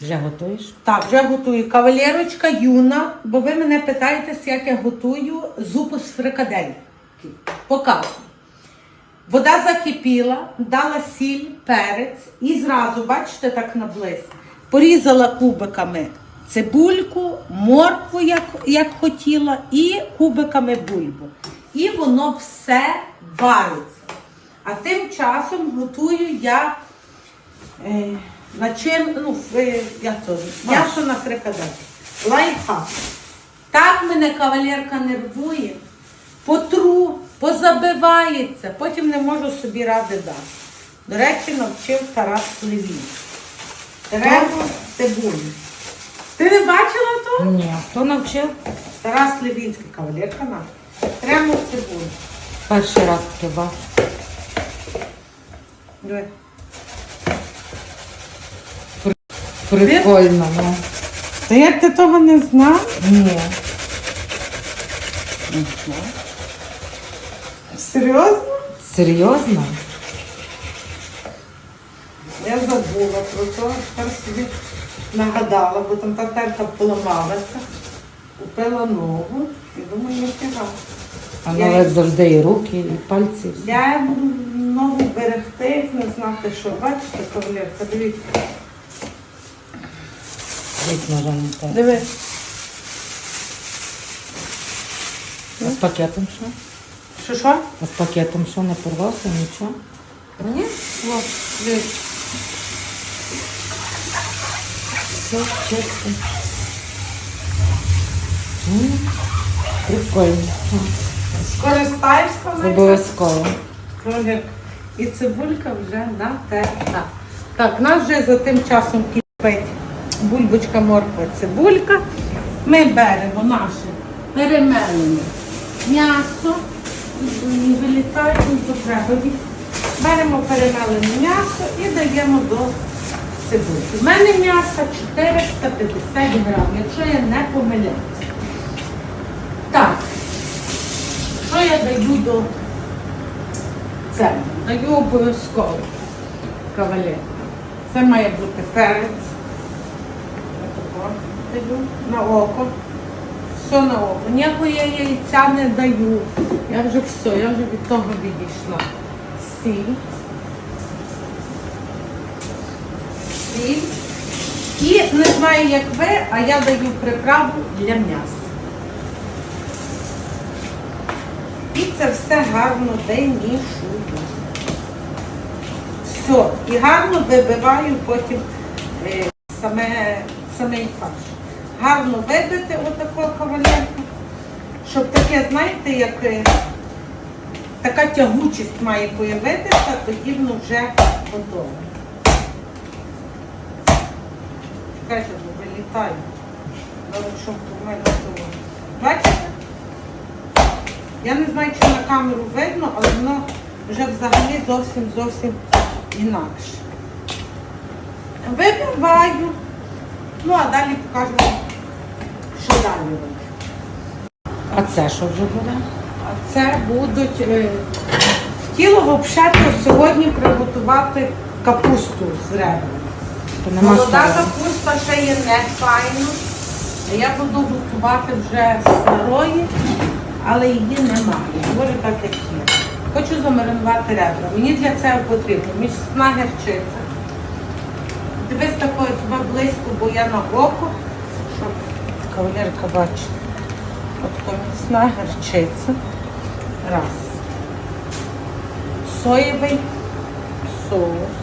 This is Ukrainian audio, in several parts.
Вже готуєш? Так, вже готую. Кавалерочка юна, бо ви мене питаєтесь, як я готую зупу з фрикадельки. Показую. Вода закипіла, дала сіль, перець і зразу, бачите, так наблизь, порізала кубиками цибульку, моркву, як, як хотіла, і кубиками бульбу. І воно все вариться. А тим часом готую я е, начин, ну, як то, м'ясо на фрикадельки. Лайфхак. Так мене кавалерка нервує, потру, позабивається, потім не можу собі ради дати. До речі, навчив Тарас Левін. Треба цибулю. Ти не бачила то? Ні. Хто навчив? Тарас Левінський, кавалерка наша. Прямо цибулю. Перший раз таке бачу. Диви. Прикольно, ну. Та як ти того не знав? Ні. Серйозно? Серйозно? Я забула про то, тепер собі нагадала, бо там та терка поламалася, купила нову і думаю, нафіга. А Я- як завжди і руки, і пальці. Я буду нову берегти, не знати, що. Бачите, кавалерка, дивіться. Десь ножа не так. Диви. А з пакетом що? Що що? А з пакетом що не порвався, нічого? Ні? О, дивись. Все чисто. М, Прикольно. Скористаєшся нею? Обов'язково. Кавалерка. І цибулька вже натерта. Так, нас вже за тим часом кипить бульбочка, морква, цибулька. Ми беремо наше перемелене м'ясо. Не вилітає, не Беремо перемелене м'ясо і даємо до цибульки. У мене м'ясо 450 грам, якщо я не помиляюся. Так, що я даю до це даю обов'язково кавалер. Це має бути перець. Даю на око. Все на око. Ніякого я яйця не даю. Я вже все, я вже від того відійшла. Сіль. Сіль. І не знаю, як ви, а я даю приправу для м'яса. І це все гарно вимішую. Все. І гарно вибиваю потім е, саме, самий фарш. Гарно вибити отаку кавалерку, щоб таке, знаєте, як е, така тягучість має появитися, тоді воно вже готове. Чекайте, бо вилітаю. Добре, що в мене того. Бачите? Я не знаю, чи на камеру видно, але воно вже взагалі зовсім зовсім інакше. Вибиваю. Ну, а далі покажу, вам, що далі робити. А це що вже буде? А це будуть. Е, хотіла взагалі сьогодні приготувати капусту з ребрами. То нема Молода капуста ще є не файно. Я буду готувати вже з старої, але її немає. Може так як є. Хочу замаринувати ребра. Мені для цього потрібно міцна герчиця. Дивись такою тебе близько, бо я на око, щоб кавалерка бачить. От міцна герчиця. Раз. Соєвий соус.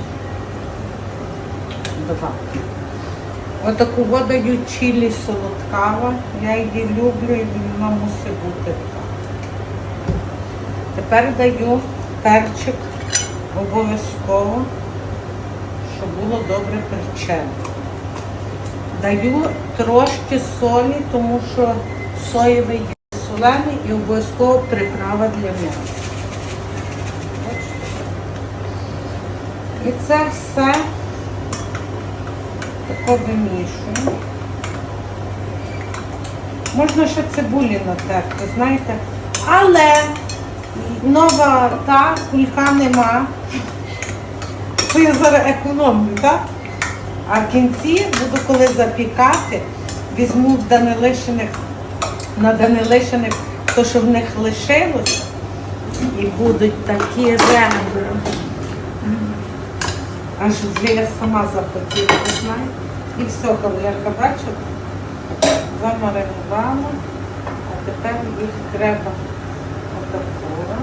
Два. Отаку воду чилі солодкава. Я її люблю і вона мусить бути. Тепер даю перчик обов'язково, щоб було добре перчене. Даю трошки солі, тому що соєвий є солений і обов'язково приправа для м'яса. І це все тако вимішую. Можна ще цибулі натерти, знаєте. Але нова та кулька нема. То я зараз економлю, так? А в кінці буду коли запікати, візьму в Данилишиних, на Данилишиних, то, що в них лишилось, і будуть такі ребра. Аж вже я сама захотіла, знаєте. І все, кавалерка, бачите, замаринувала, а тепер їх треба отакого.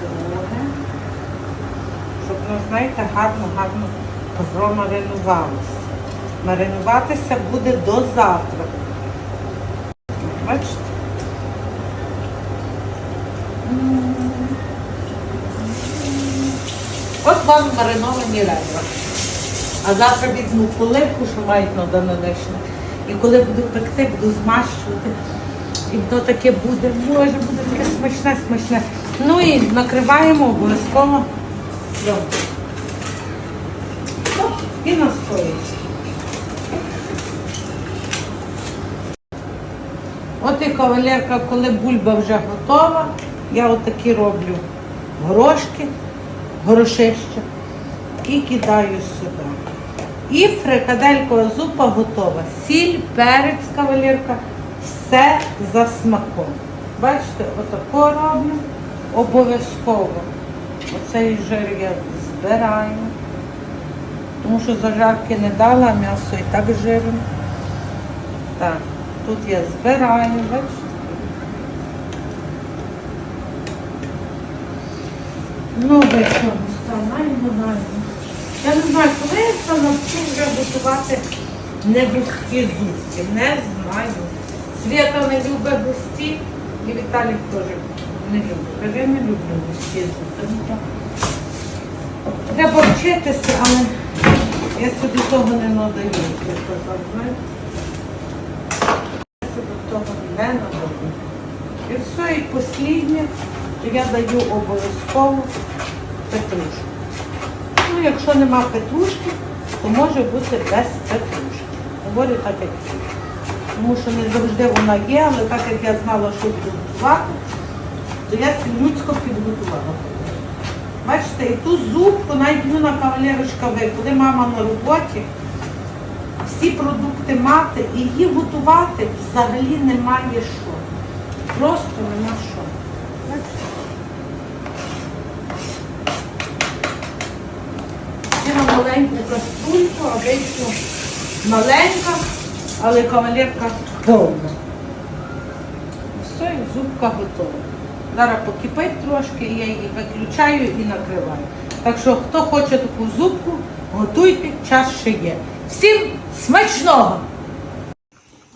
Друге. Щоб, ну, знаєте, гарно-гарно промаринувалося. Маринуватися буде до завтра. Бачите? От вам мариновані ребра. А завтра візьму поливку, що мають на Данилишне. І коли буду пекти, буду змащувати. І воно таке буде, може, буде таке смачне, смачне. Ну і накриваємо обов'язково. І настоїть. От і кавалерка, коли бульба вже готова, я отакі роблю горошки, горошище і кидаю сюди. І фрикаделькова зупа готова. Сіль, перець, кавалерка, все за смаком. Бачите, отако роблю обов'язково. Оцей жир я збираю. Тому що зажарки не дала, м'ясо і так жирне. Так, тут я збираю, бачите. Ну, ви що, наємо, наємо. Я не знаю, коли я це вже готувати не густі зубки. Не знаю. Свята не любить густі, і Віталік теж не любить. Я не люблю густі зубки. Ну. Треба вчитися, але я собі того не надаю, як казав. Я собі того не надаю. І все, і останнє, то я даю обов'язково петрушку. Ну, якщо нема петрушки, то може бути без петрушки. Говорю так, як є. Тому що не завжди вона є, але так як я знала, що буду готувати, то я людсько підготувала. Бачите, і ту зубку навіть ну, на кавалерочка ви, коли мама на роботі, всі продукти мати і її готувати взагалі немає що. Просто нема що. Бачите? Взяла маленьку каструльку, а вийшла маленька, але кавалерка повна. Все, і зубка готова. Зараз покипить трошки, я її виключаю і накриваю. Так що, хто хоче таку зубку, готуйте, час ще є. Всім смачного!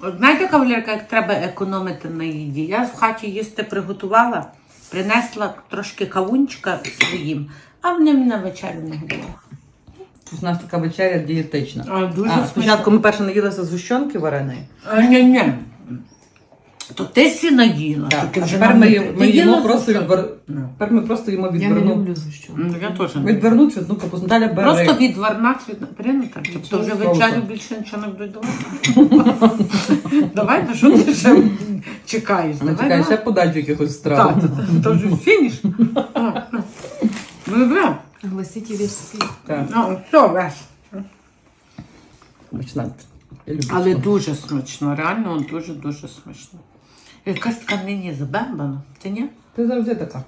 От знаєте, кавалерка, як треба економити на їді? Я в хаті їсти приготувала, принесла трошки кавунчика своїм, а вони мене на вечерю не готували. У нас така вечеря дієтична. А, дуже А, спочатку ми перше наїлися згущенки вареної. Ні, ні. То ти сі наїла. Так, то ти а вже тепер нам ми, не- їмо- Ти ми їмо їла просто згущенку? відвер... Тепер ми просто їмо Я не відверну. люблю згущенку. Ну, Я теж не. Відверну цвітну капусту. Далі бери. Просто відварна цвітна. Прийнято. Тобто вже Соусом. вечерю більше нічого не будуть давати. Давай, на що ти ще чекаєш? Ну, Давай, чекай, ще давай. подачу якихось Так, страв. то вже фініш. Ну, добре. Гласіть вірші. Так, Ну, все, весь. починати. Я люблю. Але дуже смачно, реально дуже-дуже смачно. Якась така нині забембана, ти ні? Ти завжди така.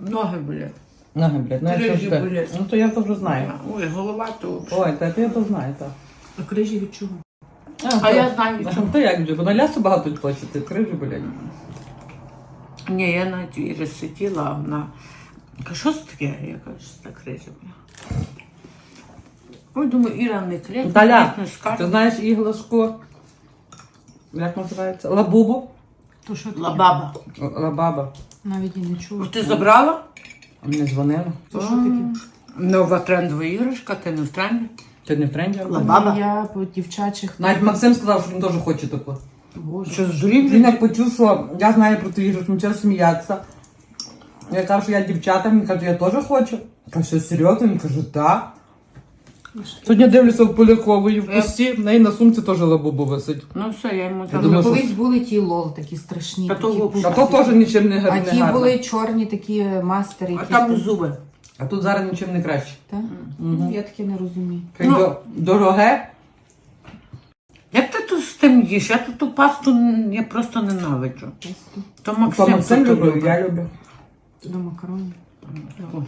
Ноги болять. Ноги, блядь, ну я Крижі ж те. болять. Ну то я то вже знаю. Ой, голова то. Ой, та я то знаю, так. А крижі від чого? А я знаю, від чого. ти як вже? Вона лясу багато хочете, крижі, блядь. Ні, я навіть Іри сиділа, а вона каже, що це таке? Я кажу, що це крижа. Ой, думаю, Іра не крижа, Таля, не ти скаже. знаєш іглашку? Як називається? Лабубу? То що таке? Лабаба. Л- Лабаба. Навіть і не чула. Ти забрала? Не дзвонила. То що таке? Нова трендова іграшка, ти не в тренді. Ти не в тренді? Лабаба. Я по дівчачих. Навіть Максим сказав, що він теж хоче таку. Боже. Що здурів? Він як почув, що я знаю про ту іграшку, він почав сміятися. Я кажу, що я дівчата, він каже, я теж хочу. Кажу, що серйозно? Він каже, так. Сьогодні дивлюся в Полякової в кості, в неї на сумці теж лабубу висить. Ну все, я йому там. думаю, що- Колись були ті лол такі страшні. Та такі то. А то теж нічим не А гарне. ті були чорні такі мастери. А якісь там зуби. А тут зараз нічим не краще. Так? Мгм. Я таке не розумію. Як Ну. до- дороге, Як ти тут з тим їш? Я тут ту пасту н- я просто ненавиджу. То то Максим, Максим любив, я люблю. до макаронів. О,